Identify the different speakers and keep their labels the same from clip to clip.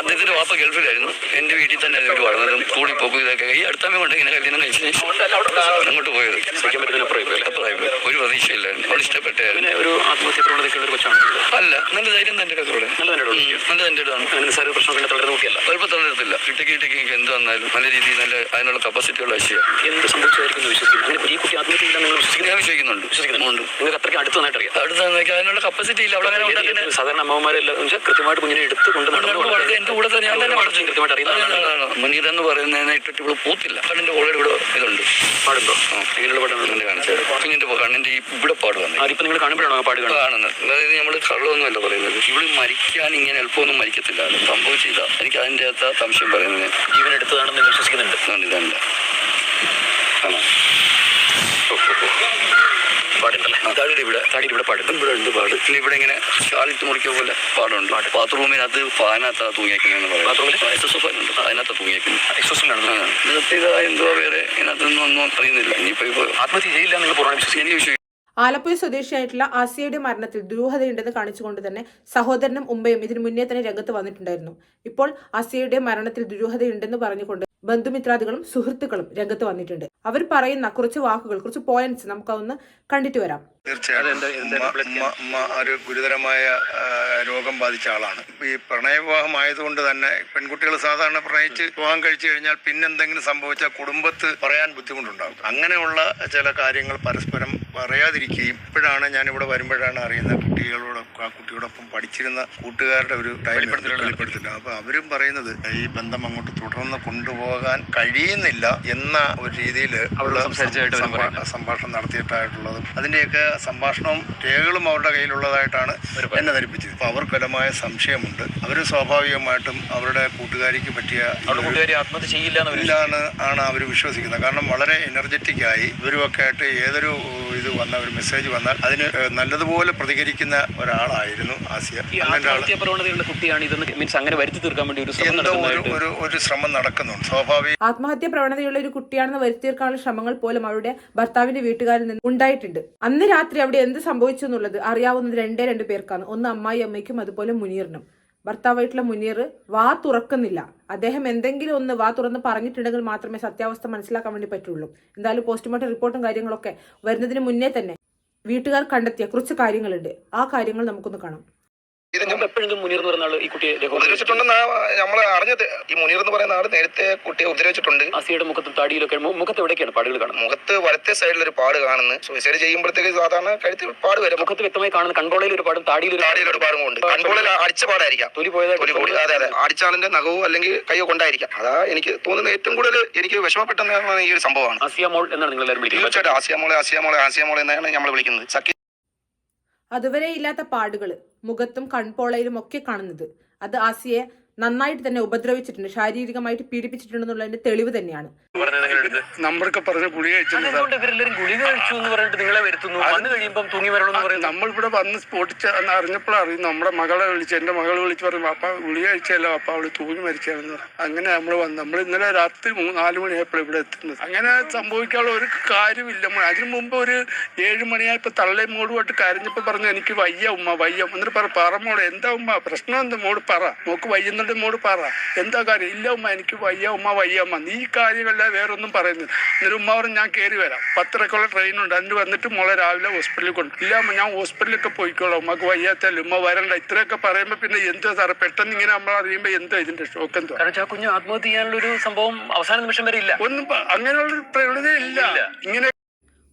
Speaker 1: അദ്ദേഹത്തിന്റെ വാപ്പ ഗൾഫിലായിരുന്നു. എന്റെ വീട്ടിൽ തന്നെ അല്ലെങ്കിൽ വളർന്നതും കൂടി പോകും ഇതൊക്കെ ഈ അടുത്തമ്മ കൊണ്ട് ഇങ്ങനെ കല്യാണം കഴിച്ചു അങ്ങോട്ട് പോയത്. ഒരു പ്രതീക്ഷയില്ലായിരുന്നു അവൾ ഇഷ്ടപ്പെട്ടായിരുന്നു
Speaker 2: ഒരു ആത്മഹത്യ പ്രവണതയ്ക്കുള്ള ഒരു കൊച്ചാണ്.
Speaker 1: അല്ല നല്ല ധൈര്യം തന്നെ കഥോടെ
Speaker 2: നല്ല തന്നെ ഉള്ളൂ.
Speaker 1: നല്ല തന്റെ ഇതാണ്
Speaker 2: പ്രശ്നം പ്രശ്നത്തിന്റെ തളർന്നു നോക്കിയല്ല.
Speaker 1: കുഴപ്പം തന്നിരത്തില്ല കിട്ടക്ക് കിട്ടക്ക് എനിക്ക് എന്ത് വന്നാലും നല്ല രീതിയിൽ നല്ല അതിനുള്ള കപ്പാസിറ്റിയുള്ള വിഷയമാണ്
Speaker 2: എന്ത് സംഭവിച്ചായിരിക്കും എന്ന് വിശ്വസിക്കുന്നു. അങ്ങനെ ഈ കുട്ടി ആത്മഹത്യ ചെയ്യില്ല നിങ്ങൾ
Speaker 1: ഞാൻ വിശ്വസിക്കുന്നുണ്ട്.
Speaker 2: വിശ്വസിക്കുന്നുണ്ട് നിങ്ങൾക്ക് അത്രയ്ക്ക് അടുത്ത് നന്നായിട്ട് അറിയാം.
Speaker 1: അടുത്ത അതിനുള്ള കപ്പാസിറ്റി ഇല്ല. അവിടെ
Speaker 2: സാധാരണ അമ്മമാരെല്ലാം കൃത്യമായിട്ട് കുഞ്ഞിനെ എടുത്ത് കൊണ്ട് നടന്നു
Speaker 1: എന്റെ കൂടെ തന്നെ ഞാൻ തന്നെ
Speaker 2: കൃത്യമായിട്ട് അറിയുന്നതാണ്.
Speaker 1: മുനീർ എന്ന് പറയുന്നതിനെ ഇട്ടിട്ട് ഇവിടെ പൂത്തില്ല. കണ്ണിന്റെ ഓൾറെഡി ഇവിടെ
Speaker 2: പാടുണ്ടോ? എങ്ങനെയുള്ള പാടാണ്
Speaker 1: കണ്ണിന്റെ കാണിച്ചത് കുഞ്ഞിന്റെ കണ്ണിന്റെ ഇവിടെ പാട് വന്നു.
Speaker 2: അതിപ്പോ നിങ്ങൾ കാണുമ്പോഴാണോ പാട് കാണുന്നത്?
Speaker 1: അതായത് നമ്മൾ കള്ളൊന്നുമല്ല പറയുന്നത്. ഇവൾ മരിക്കാൻ ഇങ്ങനെ എളുപ്പമൊന്നും മരിക്കത്തില്ല. സംഭവിച്ചില്ല. എനിക്ക് അതിന്റെ അകത്ത് സംശയം പറയുന്നത്
Speaker 2: ജീവൻ എടുത്തതാണെന്ന് വിശ്വസിക്കുന്നുണ്ട്.
Speaker 1: ഇതല്ല ആണോ?
Speaker 2: പാടുണ്ടല്ലേ
Speaker 1: ആ, ഇവിടെ
Speaker 2: താടിയിൽ ഇവിടെ പാടുണ്ട്
Speaker 1: ഇവിടെ ഉണ്ട് പാട്. പിന്നെ ഇവിടെ ഇങ്ങനെ ഷാളിട്ട് മുറിക്കുക പോലെ പാടുണ്ട്. ബാത്റൂമിനകത്ത് ഫാനകത്താ തൂങ്ങിയേക്കുന്നതെന്ന് പറയും.
Speaker 2: ബാത്റൂമിൽ?
Speaker 1: എസ് എസ് ഫാൻ ഉണ്ട് അതിനകത്ത് തൂങ്ങിയേക്കുന്നത്
Speaker 2: എക്സോസിലാണ്
Speaker 1: നിർത്തിയതാ എന്തോ വേറെ ഇതിനകത്തൊന്നും ഒന്നും അറിയുന്നില്ല. ഇനിയിപ്പോ ഇപ്പൊ
Speaker 2: ആത്മഹത്യ ചെയ്യില്ല നിങ്ങൾ വിശ്വസിക്കുന്നു.
Speaker 1: എനിക്ക് വിഷയം
Speaker 3: ആലപ്പുഴ സ്വദേശിയായിട്ടുള്ള ആസിയയുടെ മരണത്തിൽ ദുരൂഹതയുണ്ടെന്ന് കാണിച്ചുകൊണ്ട് തന്നെ സഹോദരനും ഉമ്മയും ഇതിനു മുന്നേ തന്നെ രംഗത്ത് വന്നിട്ടുണ്ടായിരുന്നു. ഇപ്പോൾ ആസിയയുടെ മരണത്തിൽ ദുരൂഹതയുണ്ടെന്ന് പറഞ്ഞുകൊണ്ട് ബന്ധുമിത്രാദികളും സുഹൃത്തുക്കളും രംഗത്ത് വന്നിട്ടുണ്ട്. അവർ പറയുന്ന കുറച്ച് വാക്കുകൾ കുറച്ച് പോയിന്റ്സ് നമുക്കൊന്ന് കണ്ടിട്ട് വരാം.
Speaker 4: തീർച്ചയായിട്ടും. ഒരു ഗുരുതരമായ രോഗം ബാധിച്ച ആളാണ്. ഈ പ്രണയവിവാഹം ആയതുകൊണ്ട് തന്നെ പെൺകുട്ടികൾ സാധാരണ പ്രണയിച്ച് വിവാഹം കഴിച്ചു കഴിഞ്ഞാൽ പിന്നെന്തെങ്കിലും സംഭവിച്ച കുടുംബത്ത് പറയാൻ ബുദ്ധിമുട്ടുണ്ടാകും. അങ്ങനെയുള്ള ചില കാര്യങ്ങൾ പരസ്പരം പറയാതിരിക്കുകയും ഇപ്പോഴാണ് ഞാൻ ഇവിടെ വരുമ്പോഴാണ് അറിയുന്ന കുട്ടികളോട് ആ കുട്ടിയോടൊപ്പം പഠിച്ചിരുന്ന കൂട്ടുകാരുടെ ഒരു വെളിപ്പെടുത്തില്ല അപ്പൊ അവരും പറയുന്നത് ഈ ബന്ധം അങ്ങോട്ട് തുടർന്ന് കൊണ്ടുപോകാൻ കഴിയുന്നില്ല എന്ന ഒരു രീതിയിൽ. സംഭാഷണം നടത്തിയിട്ടായിട്ടുള്ളതും അതിന്റെയൊക്കെ സംഭാഷണവും രേഖകളും അവരുടെ കയ്യിലുള്ളതായിട്ടാണ് എന്നെ ധരിപ്പിച്ചത്. അപ്പൊ അവർക്ക് ബലമായ സംശയമുണ്ട്. അവർ സ്വാഭാവികമായിട്ടും അവരുടെ കൂട്ടുകാരിക്ക് പറ്റിയ
Speaker 2: അവരുടെ കൂട്ടുകാരി ആത്മഹത്യ ചെയ്യില്ല എന്ന്
Speaker 4: ഇല്ലാണ് ആണ് അവർ വിശ്വസിക്കുന്നത്. കാരണം വളരെ എനർജറ്റിക് ആയി ഇവരുമൊക്കെ ആയിട്ട് ഏതൊരു ഇത് വന്ന ഒരു മെസ്സേജ് വന്നാൽ അതിന് നല്ലതുപോലെ പ്രതികരിക്കുന്ന ഒരാളായിരുന്നു ആസിയ.
Speaker 2: ഈ ആത്മഹത്യ പ്രവണതയുള്ള കുട്ടിയാണ് ഇതെന്ന് മീൻസ് അങ്ങനെ വരുത്തി തീർക്കാൻ വേണ്ടി ഒരു ശ്രമം
Speaker 4: ഒരു ഒരു ഒരു ശ്രമം നടക്കുന്നുണ്ട്. സ്വാഭാവിക
Speaker 3: ആത്മഹത്യ പ്രവണതയുള്ള ഒരു കുട്ടിയാണെന്ന് വരുത്തിയേക്കാനുള്ള ശ്രമങ്ങൾ പോലും അവരുടെ ഭർത്താവിന്റെ വീട്ടുകാരിൽ നിന്ന് ഉണ്ടായിട്ടുണ്ട്. അന്ന് രാത്രി അവിടെ എന്ത് സംഭവിച്ചു എന്നുള്ളത് അറിയാവുന്നത് രണ്ടേ രണ്ട് പേർക്കാണ്. ഒന്ന് അമ്മായി അമ്മയ്ക്കും അതുപോലെ മുനീറിനും. ഭർത്താവായിട്ടുള്ള മുനീർ വാ തുറക്കുന്നില്ല. അദ്ദേഹം എന്തെങ്കിലും ഒന്ന് വാ തുറന്ന് പറഞ്ഞിട്ടുണ്ടെങ്കിൽ മാത്രമേ സത്യാവസ്ഥ മനസ്സിലാക്കാൻ വേണ്ടി പറ്റുള്ളൂ. എന്തായാലും പോസ്റ്റ്മോർട്ടം റിപ്പോർട്ടും കാര്യങ്ങളൊക്കെ വരുന്നതിന് മുന്നേ തന്നെ വീട്ടുകാർ കണ്ടെത്തിയ കുറച്ച് കാര്യങ്ങളുണ്ട്. ആ കാര്യങ്ങൾ നമുക്കൊന്ന് കാണാം.
Speaker 5: ഇത്
Speaker 2: മുമ്പ് എപ്പോഴെങ്കിലും മുനീർ എന്ന് പറയുന്ന ആൾ ഈ കുട്ടിയെ ദേഹം
Speaker 5: ഉപദ്രവിച്ചിട്ടുണ്ടെന്ന് നമ്മൾ അറിഞ്ഞത് ഈ മുനീർ എന്ന് പറയുന്ന ആൾ നേരത്തെ കുട്ടിയെ ഉപദ്രവിച്ചിട്ടുണ്ട്.
Speaker 2: അസിയുടെ മുഖത്തും താടിയിലൊക്കെ മുഖത്ത് പാടുകൾ കാണുന്നത്?
Speaker 5: മുഖത്ത് വലത്തെ സൈഡിൽ ഒരു പാട് കാണുന്നു. സൂയിസൈഡ് ചെയ്യുമ്പോഴത്തേക്ക് സാധാരണ കഴുത്തിൽ പാട് വരും.
Speaker 2: മുഖത്ത് വ്യക്തമായി കാണുന്ന ഒരു പാടും താടിയിൽ
Speaker 5: താടിയിൽ ഒരു പാടും ഉണ്ട്. അടിച്ച പാടായിരിക്കാം.
Speaker 2: തൊലി പോയതായിട്ട്
Speaker 5: തൊലി കൂടി അതെ അതെ. അടിച്ചാളിന്റെ നഖവും അല്ലെങ്കിൽ കൈയോ കൊണ്ടായിരിക്കാം അതാ എനിക്ക് തോന്നുന്നത് ഏറ്റവും കൂടുതൽ എനിക്ക് വിഷമപ്പെട്ടെന്ന് ഈ ഒരു സംഭവമാണ്.
Speaker 2: ആസിയ മോൾ എന്നാണ് നിങ്ങൾ എല്ലാവരും വിളിക്കുന്നത്.
Speaker 5: തീർച്ചയായിട്ടും ആസിയാമോളെ ആസിയാമോളെ ആസിയാമോളെ എന്നാണ് നമ്മൾ വിളിക്കുന്നത്.
Speaker 3: അതുവരെ ഇല്ലാത്ത പാടുകൾ മുഖത്തും കൺപോളയിലും ഒക്കെ കാണുന്നത്. അത് ആസിയെ നന്നായിട്ട് തന്നെ ഉപദ്രവിച്ചിട്ടുണ്ട് ശാരീരികമായിട്ട് പീഡിപ്പിച്ചിട്ടുണ്ടെന്നുള്ളതിന്റെ തെളിവ് തന്നെയാണ്.
Speaker 6: നമ്മളൊക്കെ പറഞ്ഞ ഗുളിക
Speaker 2: ഇവരെല്ലാവരും ഗുളിക കഴിച്ചു എന്ന് പറഞ്ഞിട്ട് നിങ്ങളെ വരുത്തുന്നു? വന്നു കഴിയുമ്പോൾ തൂങ്ങി വരണം എന്ന് പറയുന്നു.
Speaker 6: നമ്മളിവിടെ വന്ന് സ്പോട്ടിച്ച് അറിഞ്ഞപ്പോഴാണ് അറിയുന്നു നമ്മുടെ മകളെ വിളിച്ച് എന്റെ മകളെ വിളിച്ച് പറയും അപ്പ ഗുളിക കഴിച്ചല്ലോ അപ്പ അവൾ തൂങ്ങി മരിച്ചാണെന്ന് പറഞ്ഞു അങ്ങനെ നമ്മൾ വന്നു. നമ്മൾ ഇന്നലെ രാത്രി നാല് മണിയായപ്പോൾ ഇവിടെ എത്തുന്നത്. അങ്ങനെ സംഭവിക്കാനുള്ള ഒരു കാര്യമില്ല. അതിനു മുമ്പ് ഒരു ഏഴ് മണിയായപ്പോൾ തള്ളേ മോടുമായിട്ട് കരഞ്ഞപ്പോൾ പറഞ്ഞു എനിക്ക് വയ്യ ഉമ്മ വയ്യ എന്നിട്ട് പറ പറ മോളെ എന്താ ഉമ്മ? പ്രശ്നം എന്താ? മോൾ പറ. മോക്ക് വയ്യുന്നുണ്ട് മോട് പറ. എന്താ കാര്യം? ഇല്ല ഉമ്മ എനിക്ക് വയ്യ ഉമ്മ വയ്യ ഉമ്മ. നീ കാര്യമല്ല വേറൊന്നും പറയുന്നത്. എന്നിട്ട് ഉമ്മ പറഞ്ഞു ഞാൻ കയറി വരാം. പത്തരക്കുള്ള ട്രെയിൻ ഉണ്ട്. അതിന് വന്നിട്ട് മോളെ രാവിലെ ഹോസ്പിറ്റലിൽ കൊണ്ട് ഇല്ല ഉമ്മ ഞാൻ ഹോസ്പിറ്റലിലൊക്കെ പോയിക്കോളാം. ഉമ്മക്ക് വയ്യാത്തല്ല? ഉമ്മ വരണ്ട. ഇത്രയൊക്കെ പറയുമ്പോൾ പിന്നെ എന്താ സാറേ? പെട്ടെന്ന് ഇങ്ങനെ നമ്മൾ അറിയുമ്പോൾ എന്താ ഇതിന്റെ ഷോക്ക് എന്താ
Speaker 2: കാരണം ആ കുഞ്ഞ് ആത്മഹത്യ ചെയ്യാനുള്ള ഒരു സംഭവം അവസാന നിമിഷം വരെ ഇല്ല.
Speaker 6: ഒന്നും അങ്ങനെയുള്ള പ്രവണത ഇല്ല. ഇങ്ങനെ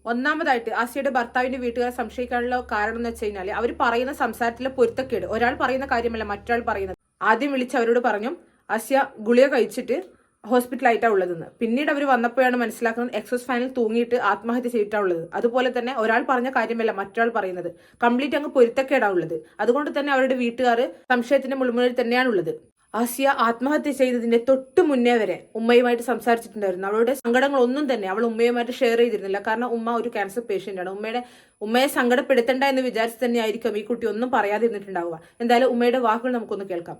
Speaker 3: ഒന്നാമതായിട്ട് ആസിയുടെ ഭർത്താവിന്റെ വീട്ടുകാരെ സംശയിക്കാനുള്ള കാരണം എന്ന് വെച്ച് കഴിഞ്ഞാൽ അവർ പറയുന്ന സംസാരത്തിലെ പൊരുത്തക്കേട്. ഒരാൾ പറയുന്ന കാര്യമല്ല മറ്റൊരാൾ പറയുന്നത്. ആദ്യം വിളിച്ച് അവരോട് പറഞ്ഞു അസ്യ ഗുളിക കഴിച്ചിട്ട് ഹോസ്പിറ്റലായിട്ടാണ് ഉള്ളതെന്ന്. പിന്നീട് അവർ വന്നപ്പോഴാണ് മനസ്സിലാക്കുന്നത് എക്സോസ് ഫാനിൽ തൂങ്ങിയിട്ട് ആത്മഹത്യ ചെയ്തിട്ടാണ് ഉള്ളത്. അതുപോലെ തന്നെ ഒരാൾ പറഞ്ഞ കാര്യമല്ല മറ്റൊരാൾ പറയുന്നത്. കംപ്ലീറ്റ് അങ്ങ് പൊരുത്തക്കേടാണ് ഉള്ളത്. അതുകൊണ്ട് തന്നെ അവരുടെ വീട്ടുകാർ സംശയത്തിന്റെ മുൾമുനയിൽ തന്നെയാണുള്ളത് ആസിയ ആത്മഹത്യ ചെയ്തതിന്റെ തൊട്ട് മുന്നേ വരെ ഉമ്മയുമായിട്ട് സംസാരിച്ചിട്ടുണ്ടായിരുന്നു. അവളുടെ സങ്കടങ്ങൾ ഒന്നും തന്നെ അവൾ ഉമ്മയുമായിട്ട് ഷെയർ ചെയ്തിരുന്നില്ല. കാരണം ഉമ്മ ഒരു ക്യാൻസർ പേഷ്യന്റ് ആണ്. ഉമ്മയുടെ ഉമ്മയെ സങ്കടപ്പെടുത്തണ്ട എന്ന് വിചാരിച്ച് തന്നെയായിരിക്കും ഈ കുട്ടി ഒന്നും പറയാതിരുന്നിട്ടുണ്ടാവുക. എന്തായാലും ഉമ്മയുടെ വാക്കുകൾ നമുക്കൊന്ന് കേൾക്കാം.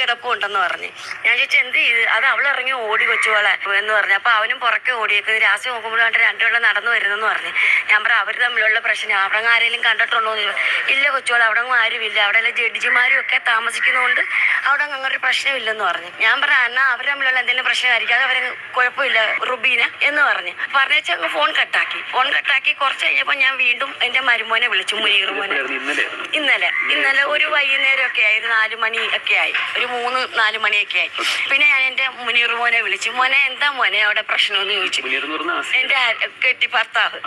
Speaker 7: കിടപ്പുണ്ടെന്ന് പറഞ്ഞു. ഞാൻ ചോദിച്ചു എന്ത് ചെയ്ത് അത് അവൾ ഇറങ്ങി ഓടി കൊച്ചുവളെ എന്ന് പറഞ്ഞു. അപ്പൊ അവനും പുറക്കെ ഓടിയേക്കുന്നത് രാശി നോക്കുമ്പോൾ കണ്ട് രണ്ടുപേരും നടന്നു വരുന്നെന്ന് പറഞ്ഞു. ഞാൻ പറഞ്ഞു അവർ തമ്മിലുള്ള പ്രശ്നം അവിടെ ആരെങ്കിലും കണ്ടിട്ടുണ്ടോ? എന്ന്. ഇല്ല കൊച്ചുവളെ അവിടെ ആരുമില്ല. അവിടെ എല്ലാം ജഡ്ജിമാരും ഒക്കെ താമസിക്കുന്നതുകൊണ്ട് അവിടെ അങ്ങ് അങ്ങനെ ഒരു പ്രശ്നമില്ലെന്ന് പറഞ്ഞു. ഞാൻ പറഞ്ഞു എന്നാ അവർ തമ്മിലുള്ള എന്തെങ്കിലും പ്രശ്നമായിരിക്കും. അത് അവരെ കുഴപ്പമില്ല റുബീന എന്ന് പറഞ്ഞു. പറഞ്ഞേച്ച് അങ്ങ് ഫോൺ കട്ടാക്കി. ഫോൺ കട്ടാക്കി കുറച്ച് കഴിഞ്ഞപ്പോൾ ഞാൻ വീണ്ടും എന്റെ മരുമോനെ വിളിച്ചു മുനീർ മോനെ.
Speaker 2: ഇന്നലെ.
Speaker 7: ഇന്നലെ ഒരു വൈകുന്നേരം ഒക്കെ ആയി നാല് മണി ഒക്കെ ആയി. ഒരു മൂന്ന് നാല് മണിയൊക്കെ ആയി. പിന്നെ ഞാൻ എന്റെ മുനീർ മോനെ വിളിച്ചു. മോനെ എന്താ മോനെ അവിടെ പ്രശ്നമെന്ന് ചോദിച്ചു.
Speaker 2: മുനീർ എന്ന് ചോദിച്ചു
Speaker 7: എന്റെ കെട്ടി ഭർത്താവ്.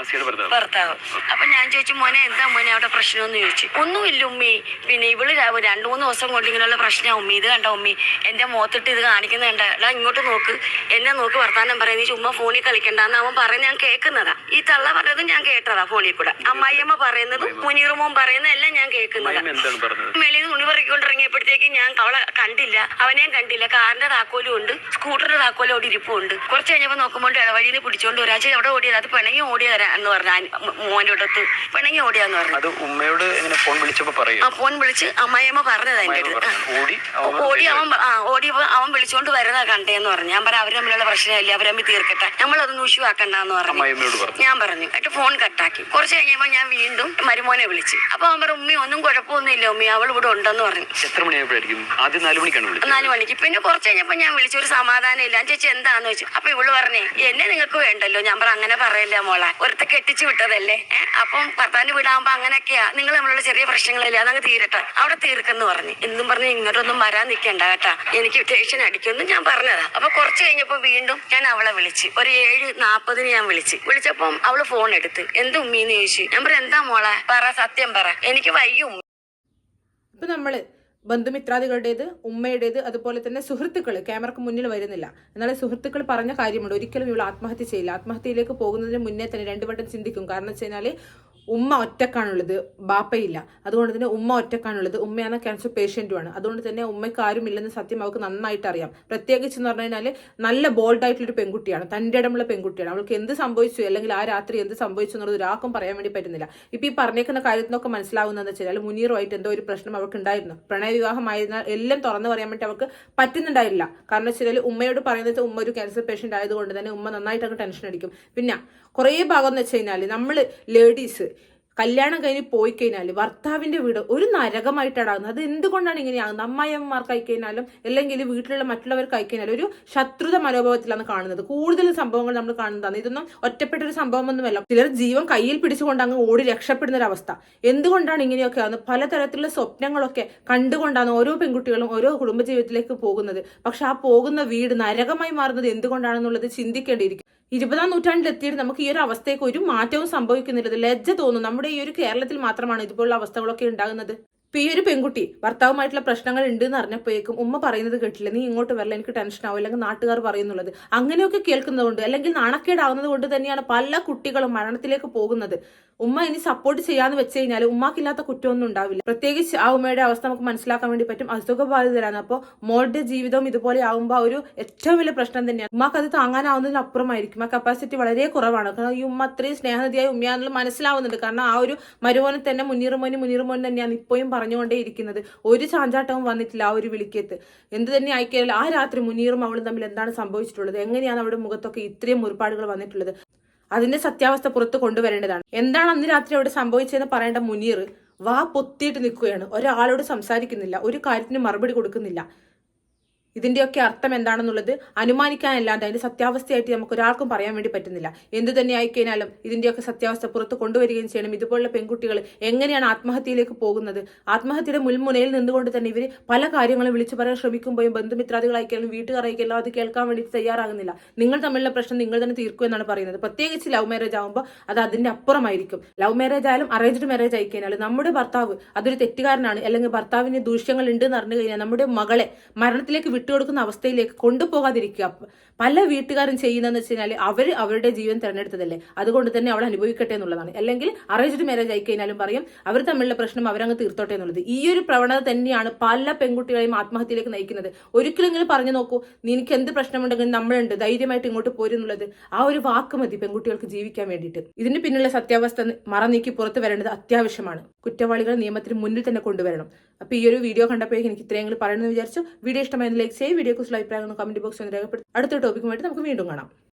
Speaker 2: ഭർത്താവ്.
Speaker 7: അപ്പൊ ഞാൻ ചോദിച്ചു മോനെ എന്താ മോനെ അവിടെ പ്രശ്നം എന്ന് ചോദിച്ചു? ഒന്നുമില്ല ഉമ്മി. പിന്നെ ഇവൾ രണ്ടു മൂന്ന് ദിവസം കൊണ്ട് ഇങ്ങനെയുള്ള പ്രശ്നം ഉമ്മി. ഇത് കണ്ട ഉമ്മി? എന്റെ മുഖത്തിട്ട് ഇത് കാണിക്കുന്ന കണ്ട എടാ ഇങ്ങോട്ട് നോക്ക്. എന്നെ നോക്ക് വർത്താനം പറയുന്നത്. നീ ചുമ്മാ ഫോണിൽ കളിക്കണ്ടെന്ന് അവൻ പറയുന്നത് ഞാൻ കേൾക്കുന്നതാ. ഈ തള്ള പറയുന്നത് ഞാൻ കേട്ടതാ ഫോണിൽ കൂടെ. അമ്മായിയമ്മ പറയുന്നതും മുനീർ മോൻ പറയുന്നതെല്ലാം ഞാൻ കേൾക്കുന്നതാ.
Speaker 2: പറഞ്ഞത്?
Speaker 7: വെളിയിൽ തുണി പറിക്കൊണ്ടിറങ്ങിയപ്പോഴത്തേക്ക് ഞാൻ അവളെ കണ്ടില്ല. അവനെയും കണ്ടില്ല. കാറിന്റെ താക്കോലും ഉണ്ട്. സ്കൂട്ടറിന്റെ താക്കോലും അവിടെ ഇരിപ്പുണ്ട് കുറച്ച് കഴിഞ്ഞപ്പോൾ നോക്കുമ്പോൾ ഇടവഴിയിൽ പിടിച്ചോണ്ട് ഒരാഴ്ച അവിടെ ഓടിയത്. അത് പിണങ്ങി ഓടിയതാ എന്ന് പറഞ്ഞു മോന്റെ അടുത്ത്. പിണങ്ങി ഓടിയാന്ന് പറഞ്ഞു.
Speaker 2: അത് ഉമ്മയോട് ഫോൺ വിളിച്ചപ്പോ പറയും?
Speaker 7: ഫോൺ വിളിച്ച് അമ്മയമ്മ പറഞ്ഞത് എന്റെ അടുത്ത്.
Speaker 2: ഓടി അവൻ
Speaker 7: ഓടിയപ്പോ അവൻ വിളിച്ചോണ്ട് വരുന്നതാ കണ്ടേന്ന് പറഞ്ഞു. ഞാൻ പറയാം അവർ തമ്മിലുള്ള പ്രശ്നമില്ല? തമ്മിൽ തീർക്കട്ടെ. നമ്മളതൊന്നും ഇഷ്യൂ ആക്കണ്ടെന്ന് പറഞ്ഞു.
Speaker 2: പറഞ്ഞു.
Speaker 7: ഞാൻ പറഞ്ഞു. എന്നിട്ട് ഫോൺ കട്ടാക്കി. കുറച്ച് കഴിഞ്ഞപ്പോ ഞാൻ വീണ്ടും മരുമോനെ വിളിച്ചു. അപ്പൊ അവൻ പറഞ്ഞു ഉമ്മി ഒന്നും കുഴപ്പമൊന്നുമില്ല ഉമ്മി. അവൾ ഇവിടെ ഉണ്ടെന്ന് പറഞ്ഞു.
Speaker 2: എത്ര മണിയായപ്പോഴായിരിക്കും? ആദ്യം നാലു മണിക്കാണ് വിളിച്ചത്.
Speaker 7: നാല് മണിക്ക്. പിന്നെ കുറച്ച് കഴിഞ്ഞപ്പോ ഞാൻ വിളിച്ചു ഒരു സമാധാനം ഇല്ല. ഞാൻ ചേച്ചി എന്താന്ന് വെച്ചു അപ്പൊ ഇവൾ പറഞ്ഞേ എന്നെ നിങ്ങൾക്ക് വേണ്ടല്ലോ. ഞാൻ പറ അങ്ങനെ പറയല്ല മോളെ. ഒരുത്ത കെട്ടിച്ചു വിട്ടതല്ലേ? അപ്പം ഭർത്താവിന് വിടാകുമ്പോ അങ്ങനെയൊക്കെയാ. നിങ്ങൾ നമ്മളുള്ള ചെറിയ പ്രശ്നങ്ങളില്ല അതങ്ങ് തീരട്ടെ. അവിടെ തീർക്കെന്ന് പറഞ്ഞു. എന്നും പറഞ്ഞ് ഇങ്ങോട്ടൊന്നും വരാൻ നിൽക്കണ്ട കേട്ടാ. എനിക്ക് ടെൻഷൻ അടിക്കുമെന്ന് ഞാൻ പറഞ്ഞതാ. അപ്പൊ കുറച്ച് കഴിഞ്ഞപ്പോ വീണ്ടും ഞാൻ അവളെ വിളിച്ച്. ഒരു ഏഴ് നാപ്പതിന് ഞാൻ വിളിച്ച്. വിളിച്ചപ്പം അവൾ ഫോൺ എടുത്ത്. എന്ത് ഉമ്മീന്ന് ചോദിച്ചു? ഞാൻ പറയാം എന്താ മോളെ? പറ സത്യം പറ. എനിക്ക് വയ്യ ഉമ്മ.
Speaker 3: നമ്മൾ നമ്മൾ ബന്ധുമിത്രാദികളുടേത് ഉമ്മയുടേത് അതുപോലെ തന്നെ സുഹൃത്തുക്കൾ ക്യാമറക്ക് മുന്നിൽ വരുന്നില്ല. എന്നാൽ സുഹൃത്തുക്കൾ പറഞ്ഞ കാര്യമുണ്ട്. ഒരിക്കലും ഇവൾ ആത്മഹത്യ ചെയ്യില്ല. ആത്മഹത്യയിലേക്ക് പോകുന്നതിന് മുന്നേ തന്നെ രണ്ടു വട്ടം ചിന്തിക്കും. കാരണം വെച്ച് കഴിഞ്ഞാൽ ഉമ്മ ഒറ്റക്കാണുള്ളത് ബാപ്പയില്ല. അതുകൊണ്ട് തന്നെ ഉമ്മ ഒറ്റക്കാണുള്ളത് ഉമ്മയാണ് ക്യാൻസർ പേഷ്യന്റുമാണ് അതുകൊണ്ട് തന്നെ ഉമ്മയ്ക്ക് ആരുമില്ലെന്ന് സത്യം അവൾക്ക് നന്നായിട്ട് അറിയാം. പ്രത്യേകിച്ച് എന്ന് പറഞ്ഞു കഴിഞ്ഞാൽ നല്ല ബോൾഡ് ആയിട്ടുള്ളൊരു പെൺകുട്ടിയാണ്. തന്റെ ഇടമുള്ള പെൺകുട്ടിയാണ്. അവൾക്ക് എന്ത് സംഭവിച്ചു അല്ലെങ്കിൽ ആ രാത്രി എന്ത് സംഭവിച്ചു എന്നുള്ളത് ഒരാൾക്കും പറയാൻ വേണ്ടി പറ്റുന്നില്ല. ഇപ്പം ഈ പറഞ്ഞേക്കുന്ന കാര്യത്തിനൊക്കെ മനസ്സിലാവുന്നതെന്ന് വെച്ചാൽ മുനീറുമായിട്ട് എന്തോ ഒരു പ്രശ്നം അവൾക്ക് ഉണ്ടായിരുന്നു. പ്രണയ വിവാഹമായിരുന്നാൽ എല്ലാം തുറന്നു പറയാൻ വേണ്ടി അവൾക്ക് പറ്റുന്നുണ്ടായില്ല കാരണം വെച്ചാൽ ഉമ്മയോട് പറയുന്നത് ഉമ്മ ഒരു ക്യാൻസർ പേഷ്യന്റ് ആയതുകൊണ്ട് തന്നെ ഉമ്മ നന്നായിട്ട് അങ്ങ് ടെൻഷൻ അടിക്കും. പിന്നെ കുറേ ഭാഗം എന്ന് വെച്ച് കഴിഞ്ഞാൽ നമ്മൾ ലേഡീസ് കല്യാണം കഴിഞ്ഞ് പോയി കഴിഞ്ഞാൽ ഭർത്താവിന്റെ വീട് ഒരു നരകമായിട്ടാണ് ആകുന്നത് അത് എന്തുകൊണ്ടാണ് ഇങ്ങനെയാകുന്നത് അമ്മായിയമ്മമാർക്ക് അയക്കഴിഞ്ഞാലും അല്ലെങ്കിൽ വീട്ടിലുള്ള മറ്റുള്ളവർക്ക് അയക്കഴിഞ്ഞാലും ഒരു ശത്രുത മനോഭാവത്തിലാണ് കാണുന്നത്. കൂടുതൽ സംഭവങ്ങൾ നമ്മൾ കാണുന്നതാണ്. ഇതൊന്നും ഒറ്റപ്പെട്ട ഒരു സംഭവമൊന്നുമല്ല. ചിലർ ജീവൻ കയ്യിൽ പിടിച്ചുകൊണ്ട് അങ്ങ് ഓടി രക്ഷപ്പെടുന്ന ഒരു അവസ്ഥ. എന്തുകൊണ്ടാണ് ഇങ്ങനെയൊക്കെ ആകുന്നത് പലതരത്തിലുള്ള സ്വപ്നങ്ങളൊക്കെ കണ്ടുകൊണ്ടാണ് ഓരോ പെൺകുട്ടികളും ഓരോ കുടുംബജീവിതത്തിലേക്ക് പോകുന്നത്. പക്ഷെ ആ പോകുന്ന വീട് നരകമായി മാറുന്നത് എന്തുകൊണ്ടാണെന്നുള്ളത് ചിന്തിക്കേണ്ടിയിരിക്കും ഇരുപതാം നൂറ്റാണ്ടിൽ എത്തിയിട്ട് നമുക്ക് ഈ ഒരു അവസ്ഥയ്ക്ക് ഒരു മാറ്റവും സംഭവിക്കുന്നില്ല. ലജ്ജ തോന്നും. നമ്മുടെ ഈ ഒരു കേരളത്തിൽ മാത്രമാണ് ഇതുപോലുള്ള അവസ്ഥകളൊക്കെ ഉണ്ടാകുന്നത്. ഇപ്പൊ ഈ ഒരു പെൺകുട്ടി ഭർത്താവുമായിട്ടുള്ള പ്രശ്നങ്ങൾ ഉണ്ട് എന്ന് അറിഞ്ഞപ്പോഴേക്കും ഉമ്മ പറയുന്നത് കേട്ടില്ല? നീ ഇങ്ങോട്ട് വരില്ല എനിക്ക് ടെൻഷൻ ആവും അല്ലെങ്കിൽ നാട്ടുകാർ പറയുന്നുള്ളത്. അങ്ങനെയൊക്കെ കേൾക്കുന്നതുകൊണ്ട് അല്ലെങ്കിൽ നാണക്കേടാവുന്നത് കൊണ്ട് തന്നെയാണ് പല കുട്ടികളും മരണത്തിലേക്ക് പോകുന്നത്. ഉമ്മ ഇനി സപ്പോർട്ട് ചെയ്യാന്ന് വെച്ച് കഴിഞ്ഞാൽ ഉമ്മാക്കില്ലാത്ത കുറ്റമൊന്നും ഉണ്ടാവില്ല. പ്രത്യേകിച്ച് ആ ഉമ്മയുടെ അവസ്ഥ നമുക്ക് മനസ്സിലാക്കാൻ വേണ്ടി പറ്റും. അസുഖബാധിതരാണ്. അപ്പോൾ മോളുടെ ജീവിതവും ഇതുപോലെ ആകുമ്പോൾ ഒരു ഏറ്റവും വലിയ പ്രശ്നം തന്നെയാണ്. ഉമ്മാക്ക് അത് താങ്ങാനാവുന്നതിന് അപ്പുറമായിരിക്കും. ആ കപ്പാസിറ്റി വളരെ കുറവാണ്. കാരണം ഈ ഉമ്മ അത്രയും സ്നേഹനിധിയായ ഉമ്മയാണെന്ന് മനസ്സിലാവുന്നുണ്ട്. കാരണം ആ ഒരു മരുമോനെ തന്നെ മുന്നീറുമോന് മുന്നീറുമോൻ തന്നെയാണ് ഇപ്പോഴും പറഞ്ഞുകൊണ്ടേ ഇരിക്കുന്നത് ഒരു ചാഞ്ചാട്ടവും വന്നിട്ടില്ല ആ ഒരു വിളിക്കത്ത്. എന്ത് തന്നെ ആയിക്കഴിഞ്ഞാൽ ആ രാത്രി മുനീറും അവളും തമ്മിൽ എന്താണ് സംഭവിച്ചിട്ടുള്ളത്? എങ്ങനെയാണ് അവരുടെ മുഖത്തൊക്കെ ഇത്രയും മുറിപ്പാടുകൾ വന്നിട്ടുള്ളത്? അതിന്റെ സത്യാവസ്ഥ പുറത്ത് കൊണ്ടുവരേണ്ടതാണ്. എന്താണ് അന്ന് രാത്രി അവിടെ സംഭവിച്ചതെന്ന് പറയേണ്ട മുനീർ വാ പൊത്തിയിട്ട് നിൽക്കുകയാണ്. ഒരാളോട് സംസാരിക്കുന്നില്ല. ഒരു കാര്യത്തിന് മറുപടി കൊടുക്കുന്നില്ല. ഇതിന്റെയൊക്കെ അർത്ഥം എന്താണെന്നുള്ളത് അനുമാനിക്കാനല്ലാണ്ട് അതിന്റെ സത്യാവസ്ഥയായിട്ട് നമുക്ക് ഒരാൾക്കും പറയാൻ വേണ്ടി പറ്റുന്നില്ല. എന്തു തന്നെ ആയിക്കഴിഞ്ഞാലും ഇതിന്റെയൊക്കെ സത്യാവസ്ഥ പുറത്ത് കൊണ്ടുവരികയും ചെയ്യണം. ഇതുപോലുള്ള പെൺകുട്ടികൾ എങ്ങനെയാണ് ആത്മഹത്യയിലേക്ക് പോകുന്നത്? ആത്മഹത്യയുടെ മുൾമുനയിൽ നിന്നുകൊണ്ട് തന്നെ ഇവർ പല കാര്യങ്ങളും വിളിച്ചു പറയാൻ ശ്രമിക്കുമ്പോഴും ബന്ധുമിത്രാദികളായിക്കാലും വീട്ടുകാരായിക്കാലും അത് കേൾക്കാൻ വേണ്ടി തയ്യാറാകുന്നില്ല. നിങ്ങൾ തമ്മിലുള്ള പ്രശ്നം നിങ്ങൾ തന്നെ തീർക്കും എന്നാണ് പറയുന്നത്. പ്രത്യേകിച്ച് ലവ് മാരേജ് ആകുമ്പോൾ അത് അതിന്റെ അപ്പുറമായിരിക്കും. ലവ് മാരേജ് ആയാലും അറേഞ്ച്ഡ് മാരേജ് ആയി കഴിഞ്ഞാൽ നമ്മുടെ ഭർത്താവ് അതൊരു തെറ്റുകാരനാണ്. അല്ലെങ്കിൽ ഭർത്താവിന് ദൂഷ്യങ്ങൾ ഉണ്ട് എന്ന് അറിഞ്ഞു കഴിഞ്ഞാൽ നമ്മുടെ മകളെ മരണത്തിലേക്ക് വിട്ടു വിട്ടുകൊടുക്കുന്ന അവസ്ഥയിലേക്ക് കൊണ്ടുപോകാതിരിക്കുക. പല വീട്ടുകാരും ചെയ്യുന്നതെന്ന് വെച്ച് കഴിഞ്ഞാൽ അവർ അവരുടെ ജീവൻ തിരഞ്ഞെടുത്തതല്ലേ? അതുകൊണ്ട് തന്നെ അവൾ അനുഭവിക്കട്ടെ എന്നുള്ളതാണ്. അല്ലെങ്കിൽ അറേഞ്ച്ഡ് മാരേജ് ആയി കഴിഞ്ഞാലും പറയും അവർ തമ്മിലുള്ള പ്രശ്നം അവരങ്ങ് തീർത്തോട്ടെ എന്നുള്ളത്. ഈ ഒരു പ്രവണത തന്നെയാണ് പല പെൺകുട്ടികളെയും ആത്മഹത്യയിലേക്ക് നയിക്കുന്നത്. ഒരിക്കലെങ്കിലും പറഞ്ഞു നോക്കൂ നിനക്ക് എന്ത് പ്രശ്നമുണ്ടെങ്കിലും നമ്മളുണ്ട് ധൈര്യമായിട്ട് ഇങ്ങോട്ട് പോരുന്നുള്ളത് ആ ഒരു വാക്ക് മതി പെൺകുട്ടികൾക്ക് ജീവിക്കാൻ വേണ്ടിയിട്ട്. ഇതിന് പിന്നിലുള്ള സത്യാവസ്ഥ മറ നീക്കി പുറത്തു വരേണ്ടത് അത്യാവശ്യമാണ്. കുറ്റവാളികൾ നിയമത്തിന് മുന്നിൽ തന്നെ കൊണ്ടുവരണം. അപ്പൊ ഈ ഒരു വീഡിയോ കണ്ടപ്പോഴേക്കും എനിക്ക് ഇത്രയെങ്കിലും പറയണമെന്ന് വിചാരിച്ചു. വീഡിയോ ഇഷ്ടമായിരുന്നു ലൈക്ക് ചെയ്യും വീഡിയോ കുറിച്ചുള്ള അഭിപ്രായങ്ങൾ കമന്റ് ബോക്സിൽ രേഖപ്പെടുത്തി അടുത്ത ടോപ്പിക്കുമായിട്ട് നമുക്ക് വീണ്ടും കാണാം.